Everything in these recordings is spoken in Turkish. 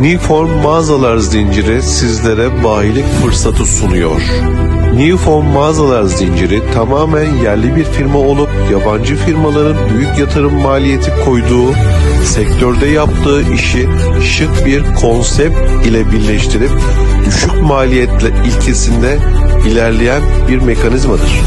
Newform mağazalar zinciri sizlere bayilik fırsatı sunuyor. Newform mağazalar zinciri tamamen yerli bir firma olup yabancı firmaların büyük yatırım maliyeti koyduğu sektörde yaptığı işi şık bir konsept ile birleştirip düşük maliyetle ilkesinde ilerleyen bir mekanizmadır.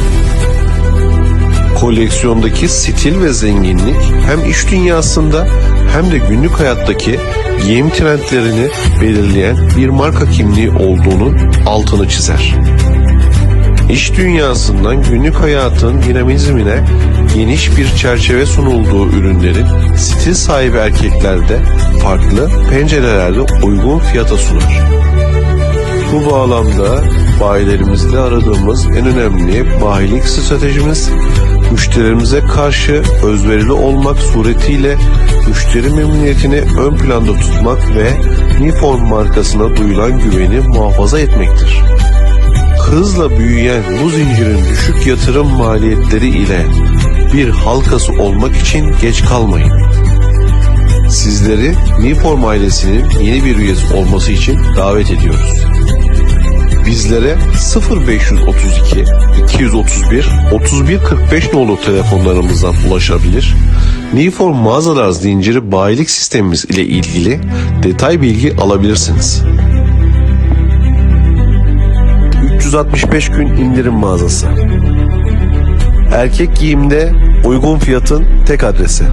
Koleksiyondaki stil ve zenginlik hem iş dünyasında hem de günlük hayattaki giyim trendlerini belirleyen bir marka kimliği olduğunun altını çizer. İş dünyasından günlük hayatın dinamizmine geniş bir çerçeve sunulduğu ürünlerin stil sahibi erkeklerde farklı pencerelerde uygun fiyata sunar. Bu bağlamda bayilerimizde aradığımız en önemli bayilik stratejimiz müşterilerimize karşı özverili olmak suretiyle müşteri memnuniyetini ön planda tutmak ve Nippon markasına duyulan güveni muhafaza etmektir. Hızla büyüyen bu zincirin düşük yatırım maliyetleri ile bir halkası olmak için geç kalmayın. Sizleri Nippon ailesinin yeni bir üyesi olması için davet ediyoruz. Bizlere 0532 231 3145 nolu telefonlarımızdan ulaşabilir. Niform mağazalar zinciri bayilik sistemimiz ile ilgili detay bilgi alabilirsiniz. 365 gün indirim mağazası. Erkek giyimde uygun fiyatın tek adresi.